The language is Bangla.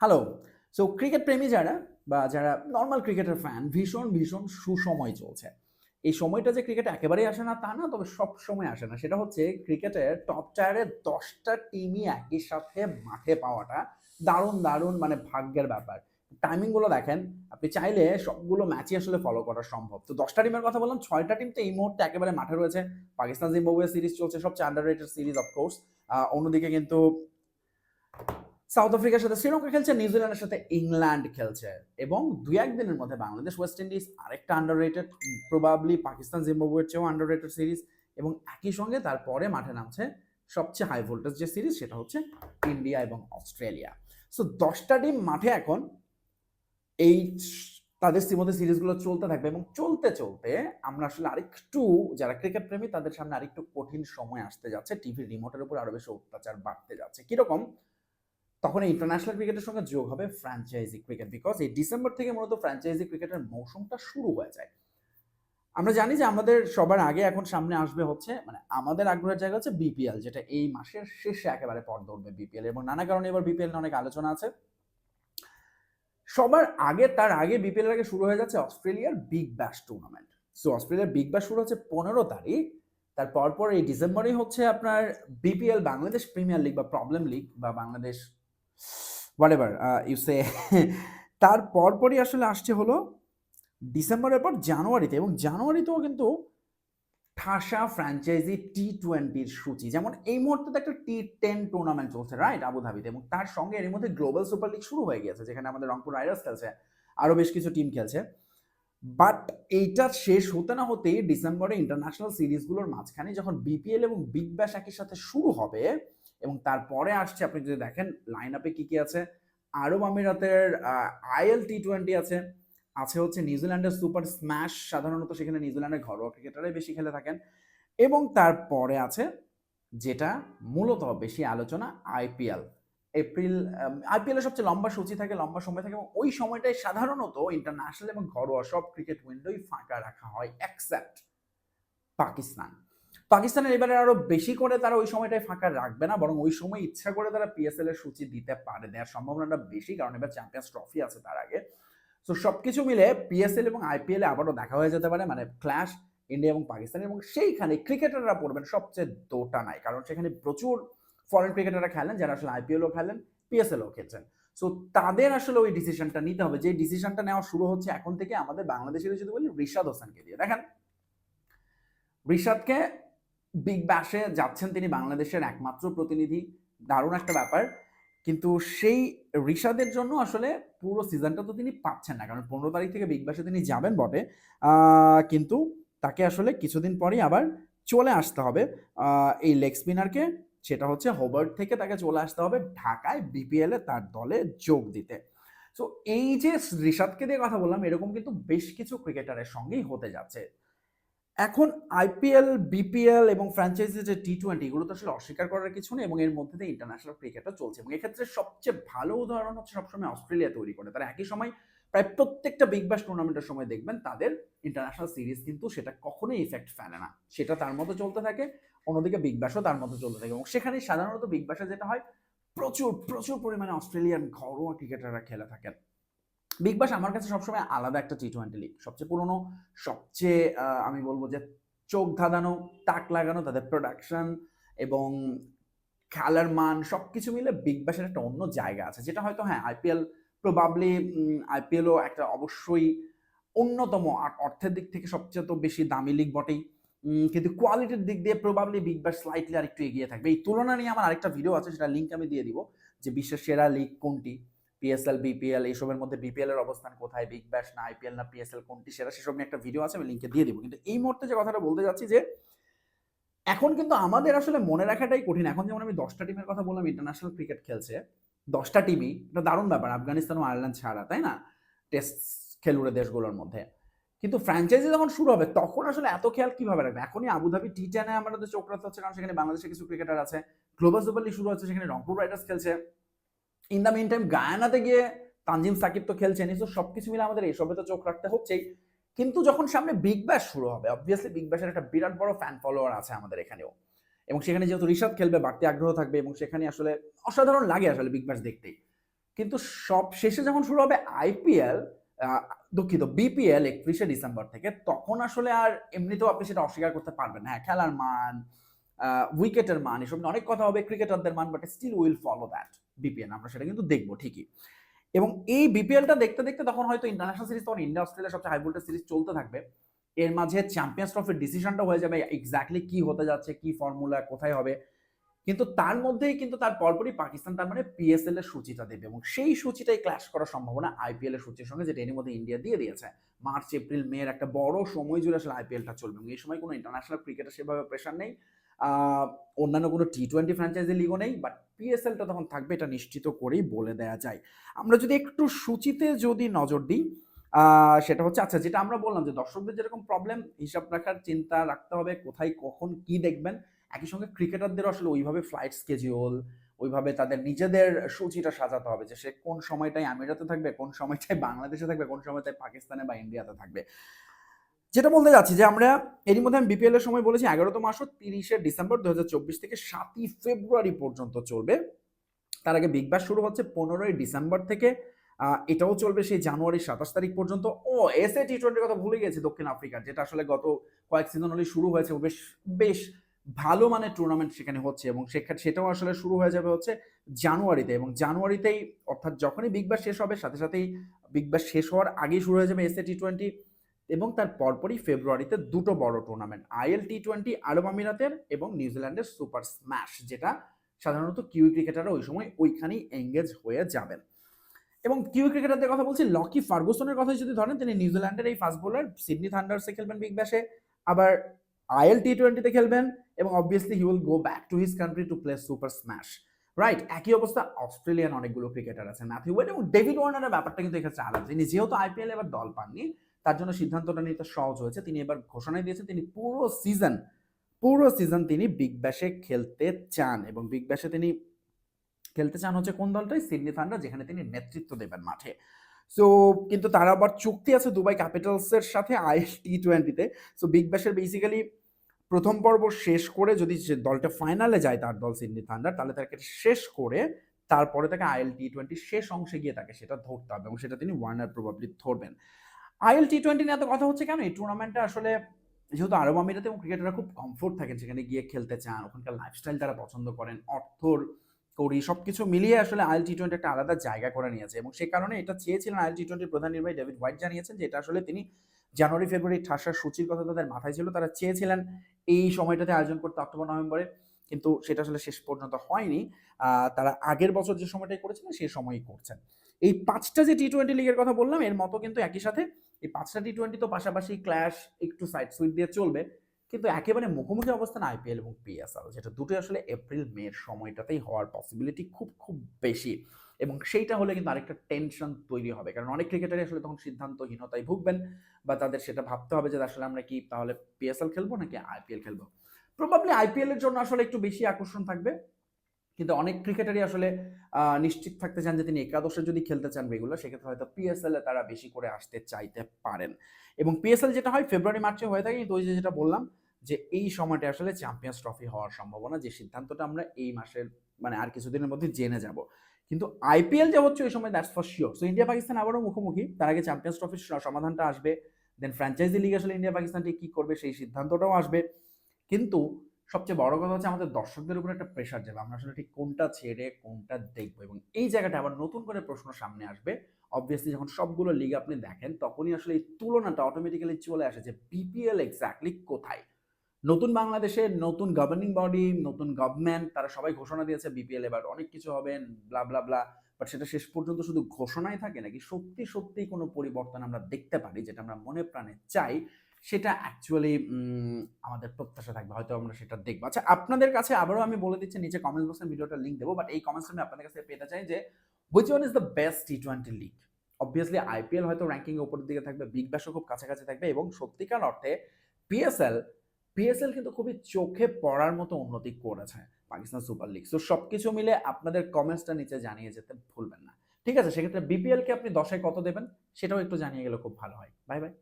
হ্যালো সো ক্রিকেট প্রেমী যারা বা যারা নর্মাল ক্রিকেটের ফ্যান ভীষণ ভীষণ সুসময় চলছে। এই সময়টা যে ক্রিকেট একেবারেই আসে না, তা না, তবে সব সময় আসে না। সেটা হচ্ছে ক্রিকেটের টপ টায়ারের দশটা টিমই একই সাথে মাঠে পাওয়াটা দারুণ দারুণ মানে ভাগ্যের ব্যাপার। টাইমিংগুলো দেখেন, আপনি চাইলে সবগুলো ম্যাচই আসলে ফলো করা সম্ভব। তো দশটা টিমের কথা বললাম, ছয়টা টিম তো এই মুহূর্তে একেবারে মাঠে রয়েছে। পাকিস্তান জিম্বাবুয়ে সিরিজ চলছে সবচেয়ে আন্ডার রেটেড সিরিজ অফকোর্স অন্যদিকে কিন্তু সাউথ আফ্রিকার সাথে শ্রীলঙ্কা খেলছে, নিউজিল্যান্ডের সাথে ইংল্যান্ড খেলছে। এবং দুই একদিনের মধ্যে বাংলাদেশ, ওয়েস্ট ইন্ডিজ, আরেকটা আন্ডার রেটেড প্রবাবলি পাকিস্তান, জিম্বাবুয়ের চেয়েও আন্ডার রেটেড সিরিজ এবং একই সঙ্গে তারপরে মাঠে নামছে সবচেয়ে হাই ভোল্টেজ যে সিরিজ সেটা হচ্ছে ইন্ডিয়া এবং অস্ট্রেলিয়া। সো দশটা টিম মাঠে এখন এই তাদের মধ্যে সিরিজগুলো চলতে থাকবে এবং চলতে চলতে আমরা আসলে আরেকটু যারা ক্রিকেট প্রেমী তাদের সামনে আরেকটু কঠিন সময় আসতে যাচ্ছে। টিভির রিমোটের উপর আরও বেশি অত্যাচার বাড়তে যাচ্ছে। কীরকম? তখন ইন্টারন্যাশনাল ক্রিকেটের সঙ্গে যোগ হবে ফ্র্যাঞ্চাইজি ক্রিকেট বিকজ এই ডিসেম্বর থেকে মূলত ফ্র্যাঞ্চাইজি ক্রিকেটের মৌসুমটা শুরু হয়ে যায়। আমরা জানি যে আমাদের সবার আগে এখন সামনে আসবে হচ্ছে মানে আমাদের আগ্রহের জায়গা হচ্ছে বিপিএল যেটা এই মাসের শেষে একেবারে পর ধরবে বিপিএল এবং নানা কারণে এবার বিপিএল অনেক আলোচনা আছে। সবার আগে, তার আগে বিপিএল আগে শুরু হয়ে যাচ্ছে অস্ট্রেলিয়ার বিগ ব্যাশ টুর্নামেন্ট সো অস্ট্রেলিয়ার বিগ ব্যাশ শুরু হচ্ছে পনেরো তারিখ তার পরপর এই ডিসেম্বরেই হচ্ছে আপনার বিপিএল বাংলাদেশ প্রিমিয়ার লিগ বা প্রবলেম লিগ বা বাংলাদেশ হোয়াট ইউ সে তার পরপরই আসলে আসছে হলো ডিসেম্বরের পর জানুয়ারিতে এবং জানুয়ারিতেও কিন্তু ঠাসা ফ্র্যাঞ্চাইজি টি টোয়েন্টির সূচি। যেমন এই মুহূর্তে একটা টি টেন টুর্নামেন্ট চলছে রাইট আবুধাবিতে এবং তার সঙ্গে এর মধ্যে গ্লোবাল সুপার লিগ শুরু হয়ে গিয়েছে, যেখানে আমাদের রংপুর রাইডার্স খেলছে, আরও বেশ কিছু টিম খেলছে। বাট এইটা শেষ হতে না হতেই ডিসেম্বরে ইন্টারন্যাশনাল সিরিজগুলোর মাঝখানে যখন বিপিএল এবং বিগ ব্যাশ একই সাথে শুরু হবে এবং তারপরে আসছে, আপনি যদি দেখেন লাইন আপে কি কি আছে? আরব আমিরাতের আইএল টি টোয়েন্টি আছে আছে হচ্ছে নিউজিল্যান্ডের সুপার স্ম্যাশ, সাধারণত সেখানে নিউজিল্যান্ডের ঘরোয়া ক্রিকেটারাই বেশি খেলে থাকেন। এবং তারপরে আছে, যেটা মূলত বেশি আলোচনা আইপিএল এপ্রিল আইপিএলের সবচেয়ে লম্বা সূচি থাকে, লম্বা সময় থাকে, এবং ওই সময়টায় সাধারণত ইন্টারন্যাশনাল এবং ঘরোয়া সব ক্রিকেট উইন্ডোই ফাঁকা রাখা হয় অ্যাকসেপ্ট পাকিস্তান। পাকিস্তানের এবারে আরও বেশি করে তারা ওই সময়টায় ফাঁকা রাখবে না, বরং ওই সময় ইচ্ছা করে তারা পিএসএল এর সূচি দিতে পারে। দেওয়ার সম্ভাবনাটা বেশি, কারণ এবার চ্যাম্পিয়ন্স ট্রফি আছে তার আগে। তো সবকিছু মিলে পিএসএল এবং আইপিএল আবারও দেখা হয়ে যেতে পারে মানে ক্ল্যাশ ইন্ডিয়া এবং পাকিস্তান এবং সেইখানে ক্রিকেটাররা পড়বেন সবচেয়ে দোটা নাই কারণ সেখানে প্রচুর ফরেন ক্রিকেটাররা খেলেন, যারা আসলে আইপিএলও খেলেন পিএসএলও খেলছেন। সো তাদের আসলে ওই ডিসিশনটা নিতে হবে। যে ডিসিশনটা নেওয়া শুরু হচ্ছে এখন থেকে আমাদের বাংলাদেশের, যদি বলি, রিশাদ হোসেনকে দিয়ে। দেখেন, রিশাদকে বিগ ব্যাশে যাচ্ছেন তিনি বাংলাদেশের একমাত্র প্রতিনিধি। দারুণ একটা ব্যাপার। কিন্তু সেই রিশাদের জন্য আসলে পুরো সিজনটা তো তিনি পাচ্ছেন না। কারণ পনেরো তারিখ থেকে বিগ ব্যাশে তিনি যাবেন বটে। কিন্তু তাকে আসলে কিছুদিন পরেই আবার চলে আসতে হবে। এই লেগ স্পিনারকে সেটা হচ্ছে হোবার্ট থেকে তাকে চলে আসতে হবে ঢাকায় বিপিএল তার দলে যোগ দিতে। তো এই যে রিশাদকে দিয়ে কথা বললাম, এরকম কিন্তু বেশ কিছু ক্রিকেটারের সঙ্গেই হতে যাচ্ছে। এখন আইপিএল বিপিএল এবং ফ্র্যাঞ্চাইজি যে টি টোয়েন্টি এগুলো তো আসলে অস্বীকার করার কিছু নেই এবং এর মধ্যে দিয়ে ইন্টারন্যাশনাল ক্রিকেটও চলছে এবং এক্ষেত্রে সবচেয়ে ভালো উদাহরণ হচ্ছে সবসময় অস্ট্রেলিয়া তৈরি করে। তারা একই সময় প্রায় প্রত্যেকটা বিগ ব্যাশ টুর্নামেন্টের সময় দেখবেন তাদের ইন্টারন্যাশনাল সিরিজ কিন্তু সেটা কখনোই ইফেক্ট ফেলে না। সেটা তার মতো চলতে থাকে, অন্যদিকে বিগ ব্যাশও তার মতো চলতে থাকে এবং সেখানে সাধারণত বিগ ব্যাশে যেটা হয়, প্রচুর প্রচুর পরিমাণে অস্ট্রেলিয়ান ঘরোয়া ক্রিকেটাররা খেলে থাকেন। বিগ বাস আমার কাছে সবসময় আলাদা একটা টি টোয়েন্টি লিগ সবচেয়ে পুরনো, সবচেয়ে আমি বলব যে চোখ ধাঁধানো, তাক লাগানো, তাদের প্রোডাকশন এবং খেলার মান সব কিছু মিলে বিগ বাসের একটা অন্য জায়গা আছে, যেটা হয়তো হ্যাঁ আইপিএল প্রবাবলি আইপিএলও একটা অবশ্যই অন্যতম অর্থের দিক থেকে সবচেয়ে তো বেশি দামি লিগ বটেই। কিন্তু কোয়ালিটির দিক দিয়ে প্রবাবলি বিগ বাস স্লাইটলি আরেকটু এগিয়ে থাকবে। এই তুলনা নিয়ে আমার আরেকটা ভিডিও আছে, সেটা লিঙ্ক আমি দিয়ে দিব, যে বিশ্বের সেরা লিগ কোনটি। পিএসএল বিপিএল এইসবের মধ্যে বিপিএল এর অবস্থান কোথায়? বিগ ব্যাশ না আইপিএল না পিএসএল কোনটি? সেরা সেসব নিয়ে একটা ভিডিও আছে, আমি লিঙ্কে দিয়ে দিব। কিন্তু এই মুহূর্তে যে কথাটা বলতে যাচ্ছি যে, এখন কিন্তু আমাদের আসলে মনে রাখাটাই কঠিন। এখন যেমন আমি দশটা টিমের কথা বললাম ইন্টারন্যাশনাল ক্রিকেট খেলছে। দশটা টিমই এটা দারুণ ব্যাপার। আফগানিস্তান ও আয়ারল্যান্ড ছাড়া, তাই না? টেস্ট খেলুড়ে দেশগুলোর মধ্যে। কিন্তু ফ্র্যাঞ্চাইজি যখন শুরু হবে, তখন আসলে এত খেয়াল কীভাবে রাখবে? এখনই আবুধাবি টি টেনে আমাদের চোখ রাখতে হচ্ছে, কারণ সেখানে বাংলাদেশে কিছু ক্রিকেটার আছে। গ্লোবাল সুপার লিগ শুরু হচ্ছে, সেখানে রংপুর রাইডার্স খেলছে। ইন দ্য মেন টাইম গায়ানাতে গিয়ে তানজিম সাকিব তো খেলছেনই তো সবকিছু মিলে আমাদের এসবে তো চোখ রাখতে হচ্ছেই। কিন্তু যখন সামনে বিগ ব্যাশ শুরু হবে অবভিয়াসলি বিগ ব্যাশের একটা বিরাট বড় ফ্যান ফলোয়ার আছে আমাদের এখানেও। এবং সেখানে যেহেতু ঋষাদ খেলবে, বাড়তি আগ্রহ থাকবে, এবং সেখানে আসলে অসাধারণ লাগে আসলে বিগ ব্যাশ দেখতেই। কিন্তু সব শেষে যখন শুরু হবে আইপিএল দুঃখিত বিপিএল একত্রিশে ডিসেম্বর থেকে, তখন আসলে আর এমনিতেও আপনি সেটা অস্বীকার করতে পারবেন হ্যাঁ খেলার মান উইকেটের মান এসব অনেক কথা হবে ক্রিকেটারদের মান but still will follow that BPL আমরা সেটা কিন্তু দেখব, ঠিকই। এবং এই বিপিএলটা দেখতে দেখতে তখন হয়তো ইন্টারন্যাশনাল সিরিজ তখন ইন্ডিয়া অস্ট্রেলিয়া সবচেয়ে হাই ভোল্টেজ সিরিজ চলতে থাকবে। এর মাঝে চ্যাম্পিয়ন্স ট্রফির ডিসিশনটা হয়ে যাবে এক্স্যাক্টলি কি হতে যাচ্ছে, কি ফর্মুলা কোথায় হবে। কিন্তু তার মধ্যেই কিন্তু তার পরপরই পাকিস্তান তার মানে পিএসএল এর সূচিটা দেবে এবং সেই সূচিটাই ক্ল্যাশ করার সম্ভাবনা আইপিএল এর সূচির সঙ্গে, যেটা এর মধ্যে ইন্ডিয়া দিয়ে দিয়েছে। মার্চ, এপ্রিল মে এর একটা বড় সময় জুড়ে আসলে আইপিএলটা চলবে এবং এই সময় কোনো ইন্টারন্যাশনাল ক্রিকেটের সেভাবে প্রেশার নেই। অন্যান্য কোনো টি টোয়েন্টি ফ্র্যাঞ্চাইজি লিগও নেই বাট পিএসএলটা তখন থাকবে, এটা নিশ্চিত করেই বলে দেওয়া যায়। আমরা যদি একটু সূচিতে যদি নজর দিই সেটা হচ্ছে আচ্ছা যেটা আমরা বললাম যে দর্শকদের যেরকম প্রবলেম হিসাব রাখার চিন্তা রাখতে হবে, কোথায় কখন কি দেখবেন। একই সঙ্গে ক্রিকেটারদের আসলে ওইভাবে ফ্লাইট স্কেজিউল ওইভাবে তাদের নিজেদের সূচিটা সাজাতে হবে যে সে কোন সময়টায় আমিরাতে থাকবে, কোন সময়টায় বাংলাদেশে থাকবে, কোন সময়টায় পাকিস্তানে বা ইন্ডিয়াতে থাকবে। যেটা বলতে যাচ্ছি যে আমরা এরই মধ্যে আমি বিপিএল এর সময় বলেছি এগারোতম মাসও তিরিশে ডিসেম্বর দু হাজার চব্বিশ থেকে সাতই ফেব্রুয়ারি পর্যন্ত চলবে। তার আগে বিগ ব্যাশ শুরু হচ্ছে পনেরোই ডিসেম্বর থেকে এটাও চলবে সেই জানুয়ারি সাতাশ তারিখ পর্যন্ত। ও এস এ টি টোয়েন্টির কথা ভুলে গেছে দক্ষিণ আফ্রিকার, যেটা আসলে গত কয়েক সিজন হলে শুরু হয়েছে বেশ বেশ ভালো মানের টুর্নামেন্ট সেখানে হচ্ছে এবং সেখানে সেটাও আসলে শুরু হয়ে যাবে হচ্ছে জানুয়ারিতে এবং জানুয়ারিতেই অর্থাৎ যখনই বিগ ব্যাশ শেষ হবে, সাথে সাথেই বিগ ব্যাশ শেষ হওয়ার আগেই শুরু হয়ে যাবে এস এ টি টোয়েন্টি এবং তার পরপরই ফেব্রুয়ারিতে দুটো বড় টুর্নামেন্ট আইএল টি টোয়েন্টি আরব আমিরাতের এবং নিউজিল্যান্ডের সুপার স্ম্যাশ যেটা সাধারণত কিউই ক্রিকেটাররা ওই সময় ওইখানেই এঙ্গেজ হয়ে যাবেন। এবং কিউই ক্রিকেটারদের কথা বলছি লকি ফার্গুসনের কথা যদি ধরেন, তিনি নিউজিল্যান্ডের এই ফাস্ট বোলার সিডনি থান্ডার্সে খেলবেন বিগ ব্যাশে আবার আইএল টি টোয়েন্টিতে খেলবেন এবং obviously he will go back to his country to play super smash right একই অবস্থা অস্ট্রেলিয়ান অনেকগুলো ক্রিকেটার আছে ম্যাথিউ ওয়েড এবং ডেভিড ওয়ার্নারের ব্যাপারটা কিন্তু এক্ষেত্রে আলাদা। তিনি যেহেতু আইপিএল এবার দল পাননি তার জন্য সিদ্ধান্তটা নিতে সহজ হয়েছে। তিনি এবার ঘোষণা দিয়েছেন, তিনি পুরো সিজন পুরো সিজন তিনি বিগ ব্যাশে খেলতে চান এবং বিগ ব্যাশে তিনি খেলতে চান হচ্ছে কোন দলটাই সিডনি থান্ডার যেখানে তিনি নেতৃত্ব দেবেন মাঠে। সো কিন্তু তার আবার চুক্তি আছে দুবাই ক্যাপিটালসের সাথে আইএস টি টোয়েন্টিতে সো বিগ ব্যাশের বেসিক্যালি প্রথম পর্ব শেষ করে যদি সে দলটা ফাইনালে যায় তার দল সিডনি থান্ডার তাহলে তাকে শেষ করে তারপরে তাকে আইএল টি টোয়েন্টি শেষ অংশে গিয়ে তাকে সেটা ধরতে হবে এবং সেটা তিনি ওয়ার্নার প্রবাবলি ধরবেন। আইএল টি টোয়েন্টি নিয়ে এত কথা হচ্ছে কেন? এই টুর্নামেন্টটা আসলে যেহেতু আরব আমিরাতে এবং ক্রিকেটাররা খুব কমফোর্ট থাকেন সেখানে গিয়ে খেলতে চান, ওখানকার লাইফস্টাইল তারা পছন্দ করেন, অর্থর করি সব কিছু মিলিয়ে আসলে আইএল টি টোয়েন্টি একটা আলাদা জায়গা করে নিয়েছে এবং সে কারণে এটা চেয়েছিলেন আইএল টি টোয়েন্টির প্রধান নির্বাহী ডেভিড হোয়াইট জানিয়েছেন যে এটা আসলে তিনি জানুয়ারি, ফেব্রুয়ারি ঠাসার সূচির কথা তাদের মাথায় ছিল, তারা চেয়েছিলেন এই সময়টাতে আয়োজন করতে অক্টোবর, নভেম্বরে। কিন্তু সেটা আসলে শেষ পর্যন্ত হয়নি। তারা আগের বছর যে সময়টাই করেছিলেন সেই সময়ই করছেন। এই পাঁচটা যে টি টোয়েন্টি লিগের কথা বললাম, এর মতো কিন্তু একই সাথে এই পাঁচটা টি টোয়েন্টি তো পাশাপাশি ক্ল্যাশ একটু সাইড সুইট দিয়ে চলবে। কিন্তু একেবারে মুখোমুখি অবস্থান আইপিএল এবং পিএসএল যেটা দুটোই আসলে এপ্রিল মের সময়টাতেই হওয়ার পসিবিলিটি খুব খুব বেশি। এবং সেইটা হলে কিন্তু আরেকটা টেনশন তৈরি হবে। কারণ অনেক ক্রিকেটারই আসলে তখন সিদ্ধান্তহীনতায় ভুগবেন বা তাদের সেটা ভাবতে হবে যে, আসলে আমরা কি তাহলে পিএসএল খেলব নাকি আইপিএল খেলব? প্রবাবলি আইপিএল এর জন্য আসলে একটু বেশি আকর্ষণ থাকবে। কিন্তু অনেক ক্রিকেটারই আসলে নিশ্চিত থাকতে চান যে তিনি একাদশে যদি খেলতে চান রেগুলার সেক্ষেত্রে হয়তো পিএসএল এ তারা বেশি করে আসতে চাইতে পারেন। এবং পিএসএল যেটা হয় ফেব্রুয়ারি মার্চে হয়ে থাকে, কিন্তু ওই যে যেটা বললাম, যে এই সময়টা আসলে চ্যাম্পিয়ন্স ট্রফি হওয়ার সম্ভাবনা, যে সিদ্ধান্তটা আমরা এই মাসের মানে আর কিছুদিনের মধ্যে জেনে যাব। কিন্তু আইপিএল যে হচ্ছে, ওই সময় that's for sure so India Pakistan আবারও মুখোমুখি। তার আগে চ্যাম্পিয়ন্স ট্রফির সমাধানটা আসবে। দেন ফ্র্যাঞ্চাইজি লিগ আসলে ইন্ডিয়া পাকিস্তানটি কী করবে, সেই সিদ্ধান্তটাও আসবে। কিন্তু সবচেয়ে বড় কথা হচ্ছে আমাদের দর্শকদের উপর একটা প্রেশার যাবে। আমরা আসলে ঠিক কোনটা ছেড়ে কোনটা দেখব এবং এই জায়গাটা আবার নতুন করে প্রশ্ন সামনে আসবে। অবভিয়াসলি যখন সবগুলো লিগ আপনি দেখেন, তখনই আসলে এই তুলনাটা অটোমেটিক্যালি চলে আসে যে বিপিএল এক্স্যাক্টলি কোথায়? নতুন বাংলাদেশে নতুন গভর্নিং বডি নতুন গভর্নমেন্ট তারা সবাই ঘোষণা দিয়েছে বিপিএল এবার অনেক কিছু হবে ব্লা ব্লা ব্লা বাট সেটা শেষ পর্যন্ত শুধু ঘোষণাই থাকে নাকি সত্যি সত্যি কোনো পরিবর্তন আমরা দেখতে পারি, যেটা আমরা মনে প্রাণে চাই? সেটা অ্যাকচুয়ালি আমাদের প্রত্যাশা থাকবে, হয়তো আমরা সেটা দেখব। আচ্ছা আপনাদের কাছে আবারও আমি বলে দিচ্ছি, নিচে কমেন্ট বক্সে ভিডিওটা লিঙ্ক দেবো বাট এই কমেন্টস আমি আপনাদের কাছে পেতে চাই যে which one is the best T twenty league obviously IPL হয়তো র্যাঙ্কিং উপরের দিকে থাকবে বিগ ব্যাশও খুব কাছাকাছি থাকবে, এবং সত্যিকার অর্থে পিএসএল পিএসএল কিন্তু খুবই চোখে পড়ার মতো উন্নতি করেছে পাকিস্তান সুপার লিগ তো সব কিছু মিলে আপনাদের কমেন্টসটা নিচে জানিয়ে যেতে ভুলবেন না। ঠিক আছে, সেক্ষেত্রে বিপিএলকে আপনি দশে কত দেবেন? সেটাও একটু জানিয়ে গেলে খুব ভালো হয়। Bye bye